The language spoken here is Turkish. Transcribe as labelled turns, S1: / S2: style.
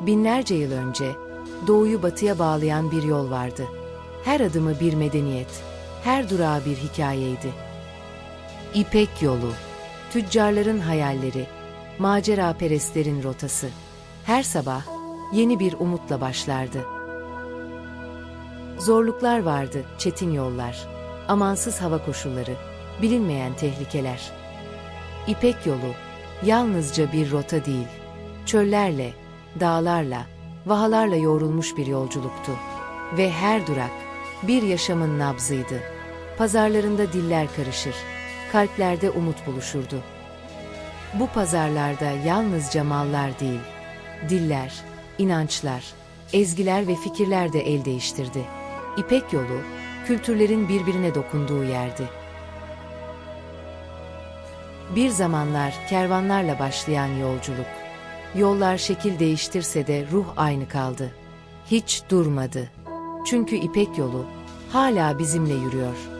S1: Binlerce yıl önce doğuyu batıya bağlayan bir yol vardı. Her adımı bir medeniyet, her durağı bir hikayeydi. İpek yolu, tüccarların hayalleri, macera perestlerin rotası. Her sabah yeni bir umutla başlardı. Zorluklar vardı, çetin yollar, amansız hava koşulları, bilinmeyen tehlikeler. İpek yolu yalnızca bir rota değil, çöllerle, dağlarla, vahalarla yoğrulmuş bir yolculuktu. Ve her durak bir yaşamın nabzıydı. Pazarlarında diller karışır, kalplerde umut buluşurdu. Bu pazarlarda yalnızca mallar değil, diller, inançlar, ezgiler ve fikirler de el değiştirdi. İpek yolu, kültürlerin birbirine dokunduğu yerdi. Bir zamanlar kervanlarla başlayan yolculuk. Yollar şekil değiştirse de ruh aynı kaldı. Hiç durmadı. Çünkü İpek yolu hala bizimle yürüyor.